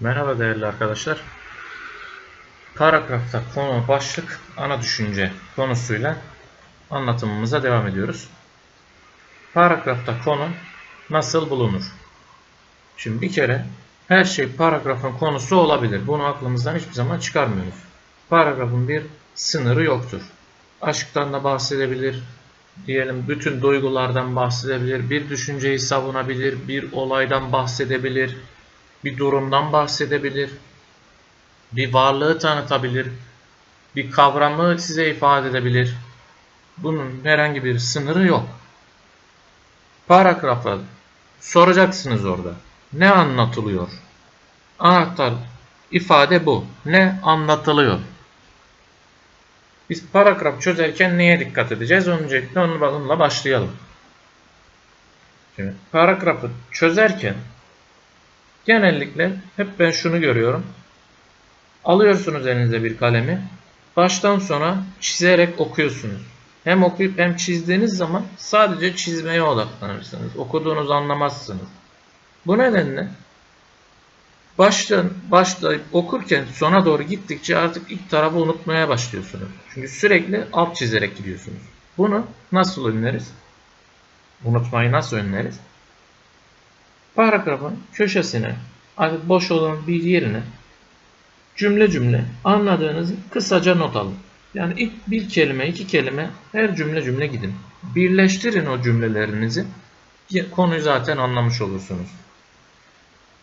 Merhaba değerli arkadaşlar. Paragrafta konu başlık ana düşünce konusuyla anlatımımıza devam ediyoruz. Paragrafta konu nasıl bulunur? Şimdi bir kere her şey paragrafın konusu olabilir. Bunu aklımızdan hiçbir zaman çıkarmıyoruz. Paragrafın bir sınırı yoktur. Aşktan da bahsedebilir, diyelim bütün duygulardan bahsedebilir, bir düşünceyi savunabilir, bir olaydan bahsedebilir, bir durumdan bahsedebilir, bir varlığı tanıtabilir, bir kavramı size ifade edebilir. Bunun herhangi bir sınırı yok. Paragrafta soracaksınız orada. Ne anlatılıyor? Anahtar ifade bu. Ne anlatılıyor? Biz paragraf çözerken neye dikkat edeceğiz? Öncelikle onunla başlayalım. Şimdi paragrafı çözerken genellikle hep ben şunu görüyorum. Alıyorsunuz elinize bir kalemi. Baştan sona çizerek okuyorsunuz. Hem okuyup hem çizdiğiniz zaman sadece çizmeye odaklanırsınız. Okuduğunuzu anlamazsınız. Bu nedenle baştan başlayıp okurken sona doğru gittikçe artık ilk tarafı unutmaya başlıyorsunuz. Çünkü sürekli alt çizerek gidiyorsunuz. Bunu nasıl önleriz? Unutmayı nasıl önleriz? Paragrafın köşesine, artık boş olan bir yerine cümle cümle anladığınızı kısaca not alın. Yani ilk bir kelime, iki kelime her cümle cümle gidin. Birleştirin o cümlelerinizi. Konuyu zaten anlamış olursunuz.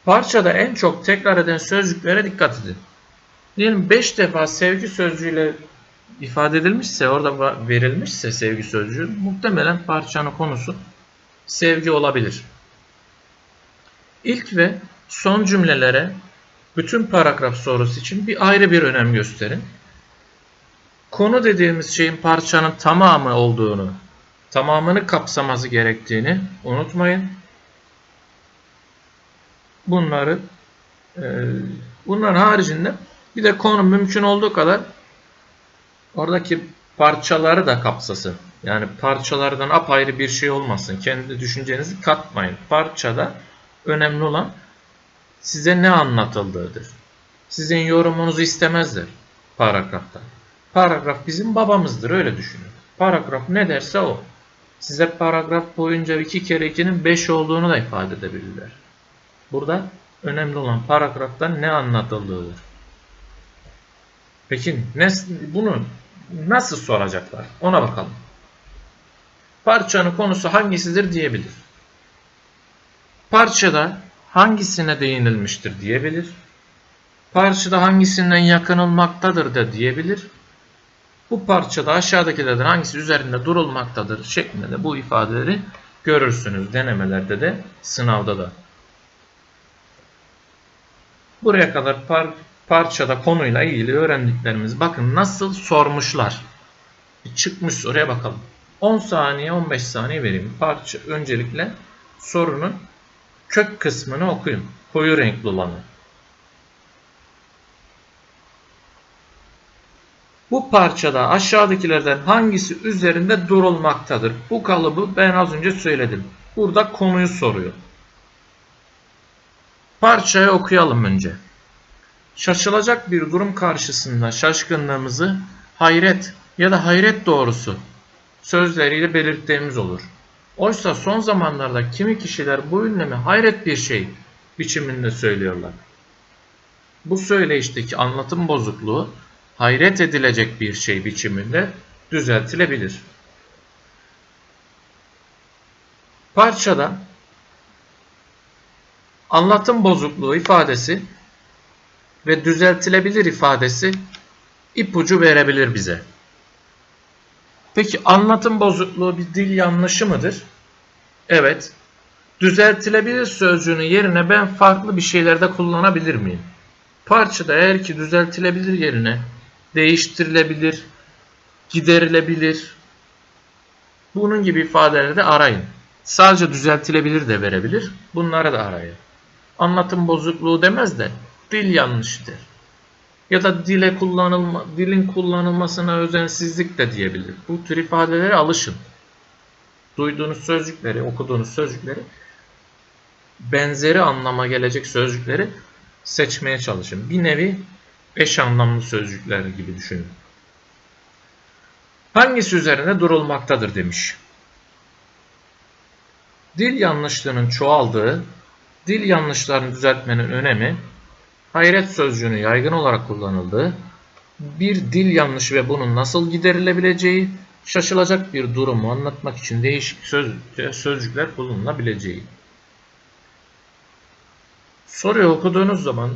Parçada en çok tekrar eden sözcüklere dikkat edin. Diyelim 5 defa sevgi sözcüğüyle ifade edilmişse, orada verilmişse sevgi sözcüğü muhtemelen parçanın konusu sevgi olabilir. İlk ve son cümlelere bütün paragraf sorusu için bir ayrı bir önem gösterin. Konu dediğimiz şeyin parçanın tamamı olduğunu, tamamını kapsaması gerektiğini unutmayın. Bunları e, bunların haricinde bir de konu mümkün olduğu kadar oradaki parçaları da kapsasın. Yani parçalardan apayrı bir şey olmasın. Kendi düşüncenizi katmayın. Parçada önemli olan size ne anlatıldığıdır. Sizin yorumunuzu istemezler paragrafta. Paragraf bizim babamızdır öyle düşünün. Paragraf ne derse o. Size paragraf boyunca iki kere ikinin beş olduğunu da ifade edebilirler. Burada önemli olan paragrafta ne anlatıldığıdır. Peki ne, bunu nasıl soracaklar? Ona bakalım. Parçanın konusu hangisidir diyebilir. Parçada hangisine değinilmiştir diyebilir. Parçada hangisinden yakınılmaktadır da diyebilir. Bu parçada aşağıdakilerden hangisi üzerinde durulmaktadır şeklinde de bu ifadeleri görürsünüz denemelerde de sınavda da. Buraya kadar par parçada konuyla ilgili öğrendiklerimiz bakın nasıl sormuşlar. Bir çıkmış oraya bakalım. 10 saniye 15 saniye vereyim. Parça öncelikle sorunun kök kısmını okuyun. Koyu renkli olanı. Bu parçada aşağıdakilerden hangisi üzerinde durulmaktadır? Bu kalıbı ben az önce söyledim. Burada konuyu soruyor. Parçayı okuyalım önce. Şaşılacak bir durum karşısında şaşkınlığımızı hayret ya da hayret doğrusu sözleriyle belirttiğimiz olur. Oysa son zamanlarda kimi kişiler bu ünlemi hayret bir şey biçiminde söylüyorlar. Bu söyleyişteki anlatım bozukluğu hayret edilecek bir şey biçiminde düzeltilebilir. Parçada anlatım bozukluğu ifadesi ve düzeltilebilir ifadesi ipucu verebilir bize. Peki anlatım bozukluğu bir dil yanlışı mıdır? Evet. Düzeltilebilir sözcüğünün yerine ben farklı bir şeylerde kullanabilir miyim? Parçada eğer ki düzeltilebilir yerine değiştirilebilir, giderilebilir. Bunun gibi ifadeleri de arayın. Sadece düzeltilebilir de verebilir. Bunları da arayın. Anlatım bozukluğu demez de dil yanlışıdır. Ya da dile kullanılma, dilin kullanılmasına özensizlik de diyebilir. Bu tür ifadelere alışın. Duyduğunuz sözcükleri, okuduğunuz sözcükleri, benzeri anlama gelecek sözcükleri seçmeye çalışın. Bir nevi eş anlamlı sözcükler gibi düşünün. Hangisi üzerine durulmaktadır demiş. Dil yanlışlığının çoğaldığı, dil yanlışlarını düzeltmenin önemi, hayret sözcüğünün yaygın olarak kullanıldığı, bir dil yanlışı ve bunun nasıl giderilebileceği, şaşılacak bir durumu anlatmak için değişik söz, sözcükler kullanılabileceği. Soruyu okuduğunuz zaman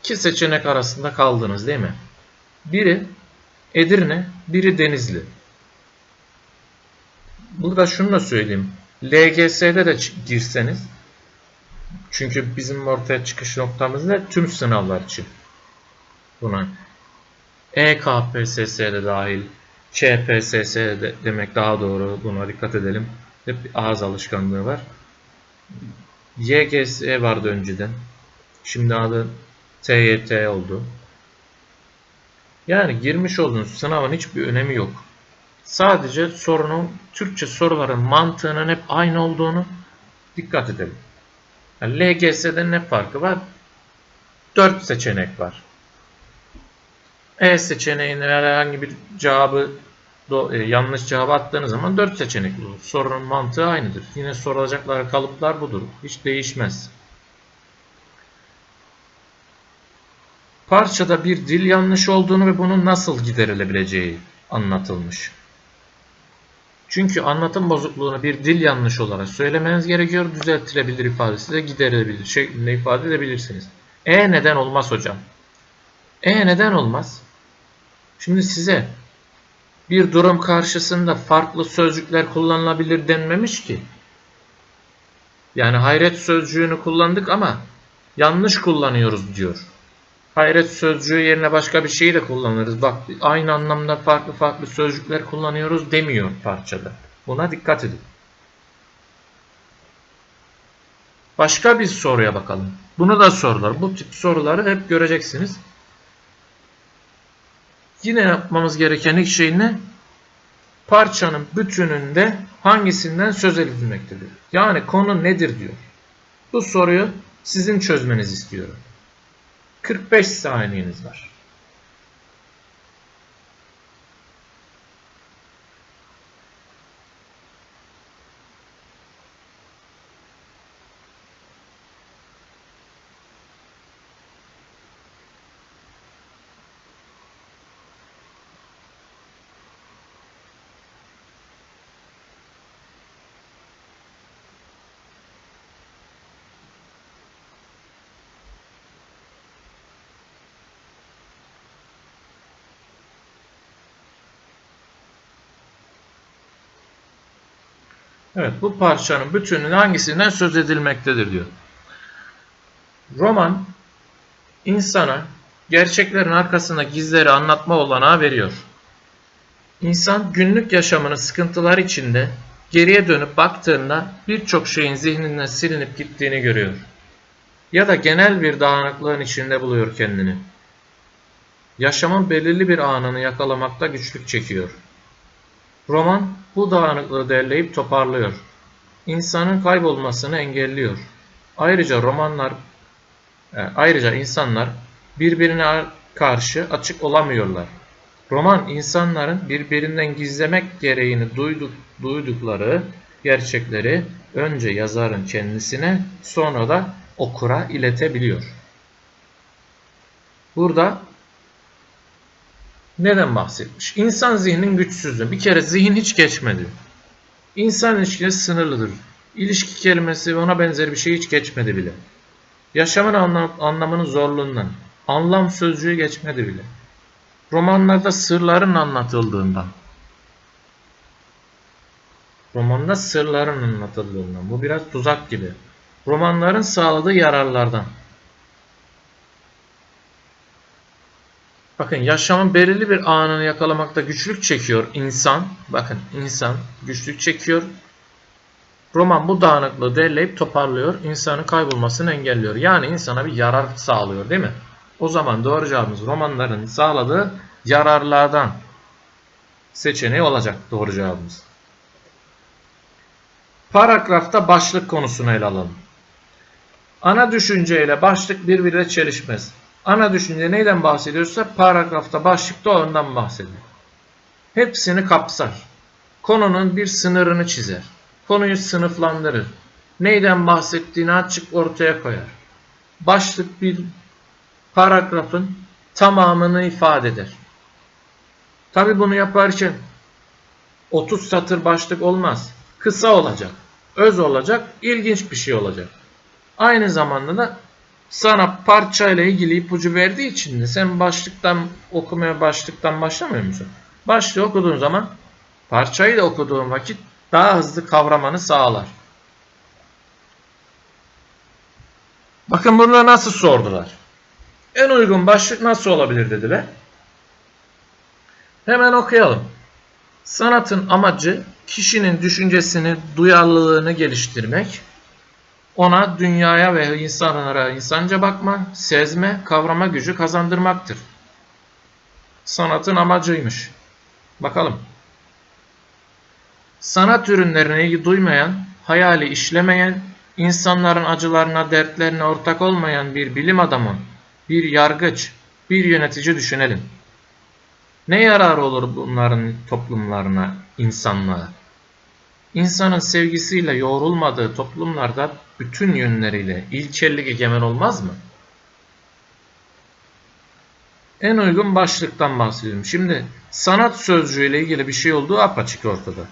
iki seçenek arasında kaldınız değil mi? Biri Edirne, biri Denizli. Burada şunu da söyleyeyim. LGS'de de girseniz çünkü bizim ortaya çıkış noktamız ne? Tüm sınavlar için. Buna E EKPSS'de dahil, ÇPSS de demek daha doğru. Buna dikkat edelim. Hep ağız alışkanlığı var. YGS vardı önceden. Şimdi adı TYT oldu. Yani girmiş olduğunuz sınavın hiçbir önemi yok. Sadece sorunun Türkçe soruların mantığının hep aynı olduğunu dikkat edelim. Yani LGS'de ne farkı var? 4 seçenek var. E seçeneğine herhangi bir cevabı e, yanlış cevap attığınız zaman 4 seçenek olur. Sorunun mantığı aynıdır. Yine sorulacakları kalıplar budur. Hiç değişmez. Parçada bir dil yanlışı olduğunu ve bunun nasıl giderilebileceği anlatılmış. Çünkü anlatım bozukluğunu bir dil yanlışı olarak söylemeniz gerekiyor. Düzeltilebilir ifadesi de giderilebilir şeklinde ifade edebilirsiniz. E neden olmaz hocam? E neden olmaz? Şimdi size bir durum karşısında farklı sözcükler kullanılabilir denmemiş ki. Yani hayret sözcüğünü kullandık ama yanlış kullanıyoruz diyor. Hayret sözcüğü yerine başka bir şeyi de kullanırız. Bak aynı anlamda farklı farklı sözcükler kullanıyoruz demiyor parçada. Buna dikkat edin. Başka bir soruya bakalım. Bunu da sorular. Bu tip soruları hep göreceksiniz. Yine yapmamız gereken ilk şey ne? Parçanın bütününde hangisinden söz edilmektedir? Yani konu nedir diyor. Bu soruyu sizin çözmenizi istiyorum. 45 saniyeniz var. Evet bu parçanın bütününün hangisinden söz edilmektedir diyor. Roman insana gerçeklerin arkasında gizleri anlatma olanağı veriyor. İnsan günlük yaşamının sıkıntılar içinde geriye dönüp baktığında birçok şeyin zihninden silinip gittiğini görüyor. Ya da genel bir dağınıklığın içinde buluyor kendini. Yaşamın belirli bir anını yakalamakta güçlük çekiyor. Roman bu dağınıklığı derleyip toparlıyor. İnsanın kaybolmasını engelliyor. Ayrıca romanlar e, ayrıca insanlar birbirine karşı açık olamıyorlar. Roman insanların birbirinden gizlemek gereğini duyduk, duydukları gerçekleri önce yazarın kendisine sonra da okura iletebiliyor. Burada neden bahsetmiş? İnsan zihnin güçsüzlüğü. Bir kere zihin hiç geçmedi. İnsan ilişkisi sınırlıdır. İlişki kelimesi ve ona benzer bir şey hiç geçmedi bile. Yaşamın anlam anlamının zorluğundan. Anlam sözcüğü geçmedi bile. Romanlarda sırların anlatıldığından. Romanda sırların anlatıldığından. Bu biraz tuzak gibi. Romanların sağladığı yararlardan. Bakın yaşamın belirli bir anını yakalamakta güçlük çekiyor insan. Bakın insan güçlük çekiyor. Roman bu dağınıklığı derleyip toparlıyor. İnsanın kaybolmasını engelliyor. Yani insana bir yarar sağlıyor değil mi? O zaman doğru cevabımız romanların sağladığı yararlardan seçeneği olacak doğru cevabımız. Paragrafta başlık konusunu ele alalım. Ana düşünceyle başlık birbirine çelişmez. Ana düşünce neyden bahsediyorsa paragrafta başlıkta ondan bahsediyor. Hepsini kapsar. Konunun bir sınırını çizer. Konuyu sınıflandırır. Neyden bahsettiğini açık ortaya koyar. Başlık bir paragrafın tamamını ifade eder. Tabi bunu yaparken 30 satır başlık olmaz. Kısa olacak, öz olacak, ilginç bir şey olacak. Aynı zamanda da sana parçayla ilgili ipucu verdiği için de sen başlıktan okumaya başlıktan başlamıyor musun? Başlığı okuduğun zaman parçayı da okuduğun vakit daha hızlı kavramanı sağlar. Bakın bunu nasıl sordular. En uygun başlık nasıl olabilir dediler. Hemen okuyalım. Sanatın amacı kişinin düşüncesini, duyarlılığını geliştirmek, ona dünyaya ve insanlara insanca bakma, sezme, kavrama gücü kazandırmaktır. Sanatın amacıymış. Bakalım. Sanat ürünlerine ilgi duymayan, hayali işlemeyen, insanların acılarına, dertlerine ortak olmayan bir bilim adamı, bir yargıç, bir yönetici düşünelim. Ne yararı olur bunların toplumlarına, insanlığa? İnsanın sevgisiyle yoğrulmadığı toplumlarda bütün yönleriyle ilkellik egemen olmaz mı? En uygun başlıktan bahsediyorum. Şimdi sanat sözcüğüyle ilgili bir şey olduğu apaçık ortada.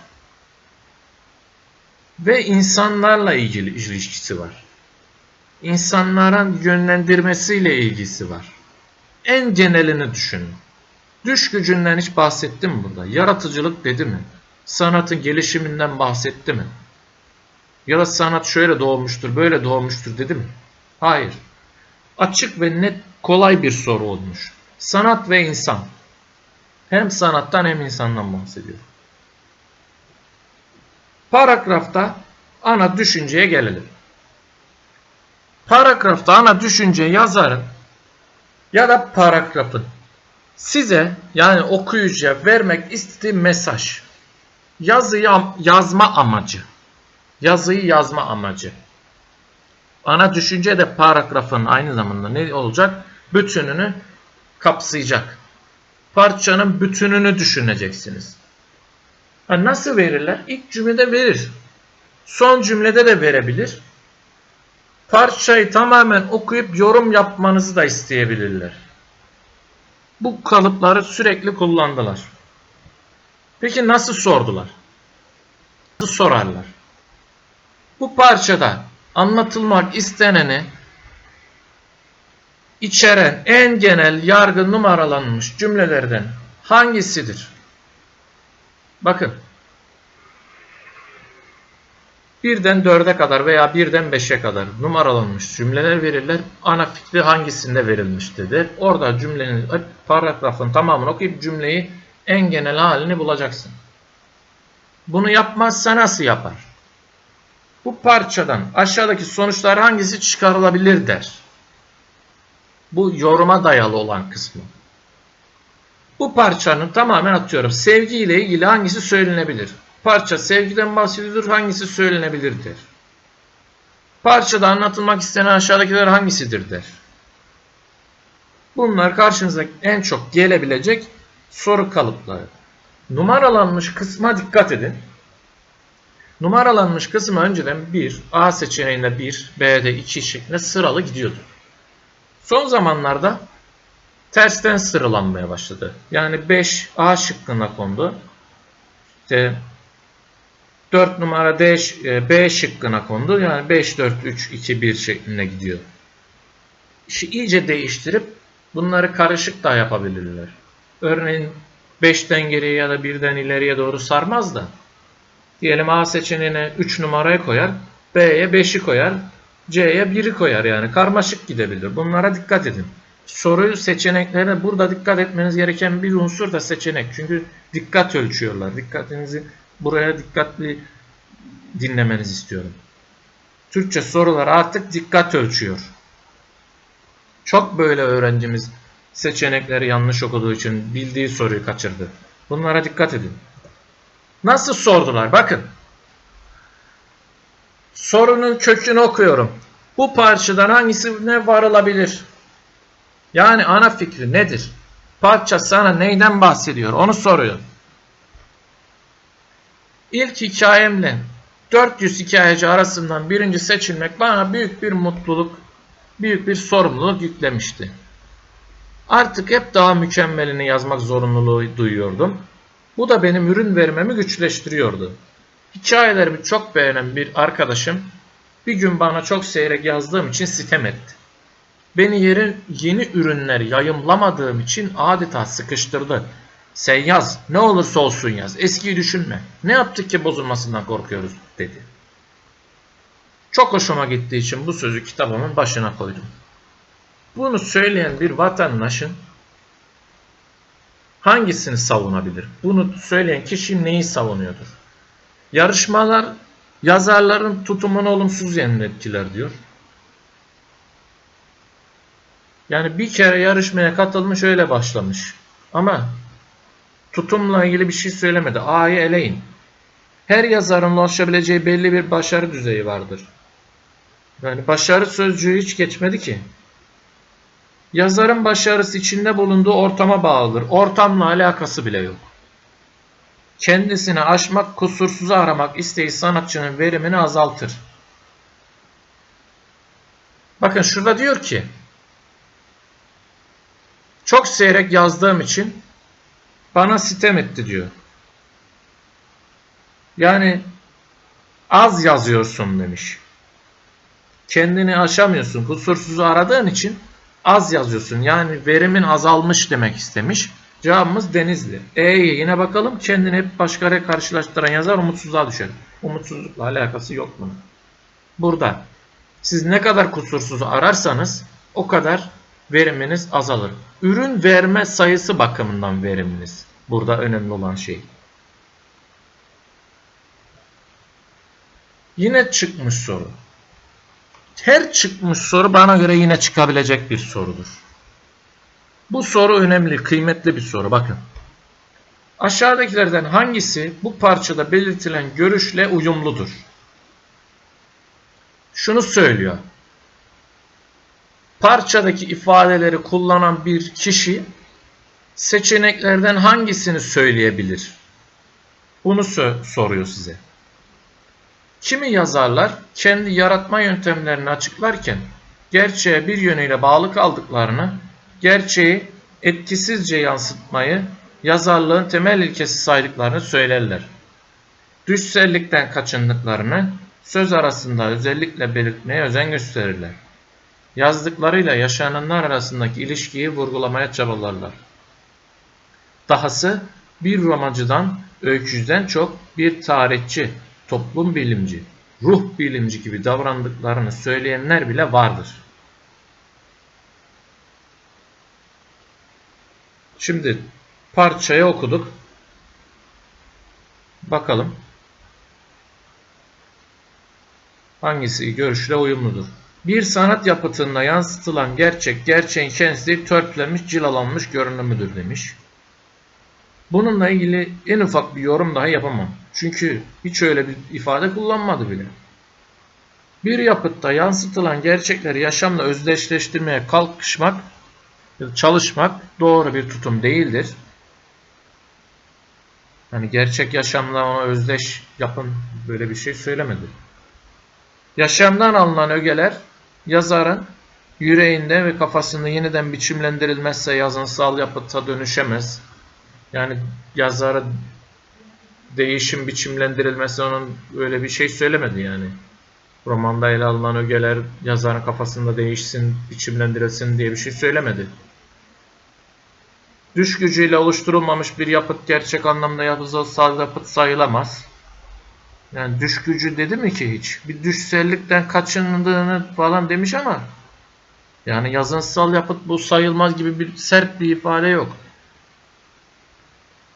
Ve insanlarla ilgili ilişkisi var. İnsanların yönlendirmesiyle ilgisi var. En genelini düşünün. Düş gücünden hiç bahsetti mi burada? Yaratıcılık dedi mi? Sanatın gelişiminden bahsetti mi? Ya da sanat şöyle doğmuştur, böyle doğmuştur dedi mi? Hayır. Açık ve net, kolay bir soru olmuş. Sanat ve insan. Hem sanattan hem insandan bahsediyor. Paragrafta ana düşünceye gelelim. Paragrafta ana düşünce yazarın ya da paragrafın size yani okuyucuya vermek istediği mesaj. Yazıyı yazma amacı. Yazıyı yazma amacı. Ana düşünce de paragrafın aynı zamanda ne olacak? Bütününü kapsayacak. Parçanın bütününü düşüneceksiniz. Ha nasıl verirler? İlk cümlede verir. Son cümlede de verebilir. Parçayı tamamen okuyup yorum yapmanızı da isteyebilirler. Bu kalıpları sürekli kullandılar. Peki nasıl sordular? Nasıl sorarlar? Bu parçada anlatılmak isteneni içeren en genel yargı numaralanmış cümlelerden hangisidir? Bakın. Birden dörde kadar veya birden beşe kadar numaralanmış cümleler verirler. Ana fikri hangisinde verilmiş dedi. Orada cümlenin paragrafın tamamını okuyup cümleyi en genel halini bulacaksın. Bunu yapmazsa nasıl yapar? Bu parçadan aşağıdaki sonuçlar hangisi çıkarılabilir der. Bu yoruma dayalı olan kısmı. Bu parçanın tamamen atıyorum. Sevgi ile ilgili hangisi söylenebilir? Parça sevgiden bahsediyordur. Hangisi söylenebilir der. Parçada anlatılmak istenen aşağıdakiler hangisidir der. Bunlar karşınıza en çok gelebilecek soru kalıpları. Numaralanmış kısma dikkat edin. Numaralanmış kısmı önceden 1, A seçeneğinde 1, B'de 2 şeklinde sıralı gidiyordu. Son zamanlarda tersten sıralanmaya başladı. Yani 5 A şıkkına kondu. İşte 4 numara D, e, B şıkkına kondu. Yani 5, 4, 3, 2, 1 şeklinde gidiyor. İşi iyice değiştirip bunları karışık da yapabilirler. Örneğin 5'ten geriye ya da 1'den ileriye doğru sarmaz da diyelim A seçeneğine 3 numarayı koyar, B'ye 5'i koyar, C'ye 1'i koyar yani karmaşık gidebilir. Bunlara dikkat edin. Soruyu seçeneklerine burada dikkat etmeniz gereken bir unsur da seçenek. Çünkü dikkat ölçüyorlar. Dikkatinizi buraya dikkatli dinlemenizi istiyorum. Türkçe sorular artık dikkat ölçüyor. Çok böyle öğrencimiz seçenekleri yanlış okuduğu için bildiği soruyu kaçırdı. Bunlara dikkat edin. Nasıl sordular? Bakın. Sorunun kökünü okuyorum. Bu parçadan hangisine varılabilir? Yani ana fikri nedir? Parça sana neyden bahsediyor? Onu soruyor. İlk hikayemle 400 hikayeci arasından birinci seçilmek bana büyük bir mutluluk, büyük bir sorumluluk yüklemişti. Artık hep daha mükemmelini yazmak zorunluluğu duyuyordum. Bu da benim ürün vermemi güçleştiriyordu. Hikayelerimi çok beğenen bir arkadaşım bir gün bana çok seyrek yazdığım için sitem etti. Beni yeri, yeni ürünler yayımlamadığım için adeta sıkıştırdı. Sen yaz, ne olursa olsun yaz, eskiyi düşünme. Ne yaptık ki bozulmasından korkuyoruz dedi. Çok hoşuma gittiği için bu sözü kitabımın başına koydum. Bunu söyleyen bir vatandaşın hangisini savunabilir? Bunu söyleyen kişi neyi savunuyordur? Yarışmalar yazarların tutumunu olumsuz yönde etkiler diyor. Yani bir kere yarışmaya katılmış öyle başlamış. Ama tutumla ilgili bir şey söylemedi. A'yı eleyin. Her yazarın ulaşabileceği belli bir başarı düzeyi vardır. Yani başarı sözcüğü hiç geçmedi ki. Yazarın başarısı içinde bulunduğu ortama bağlıdır. Ortamla alakası bile yok. Kendisini aşmak, kusursuzu aramak isteği sanatçının verimini azaltır. Bakın şurada diyor ki çok seyrek yazdığım için bana sitem etti diyor. Yani az yazıyorsun demiş. Kendini aşamıyorsun. Kusursuzu aradığın için az yazıyorsun. Yani verimin azalmış demek istemiş. Cevabımız Denizli. E'ye yine bakalım. Kendini hep başkalarıyla karşılaştıran yazar umutsuzluğa düşer. Umutsuzlukla alakası yok bunun. Burada siz ne kadar kusursuzu ararsanız o kadar veriminiz azalır. Ürün verme sayısı bakımından veriminiz. Burada önemli olan şey. Yine çıkmış soru. Her çıkmış soru bana göre yine çıkabilecek bir sorudur. Bu soru önemli, kıymetli bir soru. Bakın. Aşağıdakilerden hangisi bu parçada belirtilen görüşle uyumludur? Şunu söylüyor. Parçadaki ifadeleri kullanan bir kişi seçeneklerden hangisini söyleyebilir? Bunu soruyor size. Kimi yazarlar kendi yaratma yöntemlerini açıklarken gerçeğe bir yönüyle bağlı kaldıklarını, gerçeği etkisizce yansıtmayı yazarlığın temel ilkesi saydıklarını söylerler. Düşsellikten kaçındıklarını söz arasında özellikle belirtmeye özen gösterirler. Yazdıklarıyla yaşananlar arasındaki ilişkiyi vurgulamaya çabalarlar. Dahası bir romancıdan, öykücüden çok bir tarihçi, toplum bilimci, ruh bilimci gibi davrandıklarını söyleyenler bile vardır. Şimdi parçayı okuduk. Bakalım. Hangisi görüşle uyumludur? Bir sanat yapıtında yansıtılan gerçek, gerçeğin kendisi törpülenmiş, cilalanmış görünümüdür demiş. Bununla ilgili en ufak bir yorum daha yapamam. Çünkü hiç öyle bir ifade kullanmadı bile. Bir yapıtta yansıtılan gerçekleri yaşamla özdeşleştirmeye kalkışmak, çalışmak doğru bir tutum değildir. Yani gerçek yaşamla ona özdeş yapın böyle bir şey söylemedi. Yaşamdan alınan ögeler yazarın yüreğinde ve kafasında yeniden biçimlendirilmezse yazınsal yapıta dönüşemez. Yani yazara değişim biçimlendirilmesi onun öyle bir şey söylemedi yani. Romanda ele alınan ögeler yazarın kafasında değişsin, biçimlendirilsin diye bir şey söylemedi. Düş gücüyle oluşturulmamış bir yapıt gerçek anlamda yapısal yapıt sayılamaz. Yani düş gücü dedi mi ki hiç? Bir düşsellikten kaçındığını falan demiş ama yani yazınsal yapıt bu sayılmaz gibi bir sert bir ifade yok.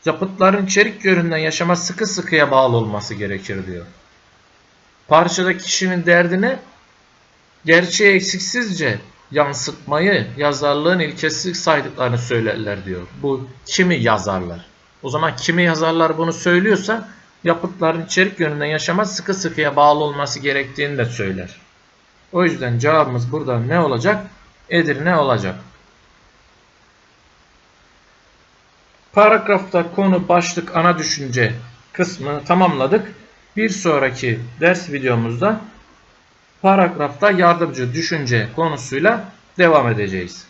Yapıtların içerik yönünden yaşama sıkı sıkıya bağlı olması gerekir diyor. Parçada kişinin derdine gerçeği eksiksizce yansıtmayı yazarlığın ilkesi saydıklarını söylerler diyor. Bu kimi yazarlar? O zaman kimi yazarlar bunu söylüyorsa yapıtların içerik yönünden yaşama sıkı sıkıya bağlı olması gerektiğini de söyler. O yüzden cevabımız burada ne olacak? Edirne olacak. Paragrafta konu, başlık, ana düşünce kısmını tamamladık. Bir sonraki ders videomuzda paragrafta yardımcı düşünce konusuyla devam edeceğiz.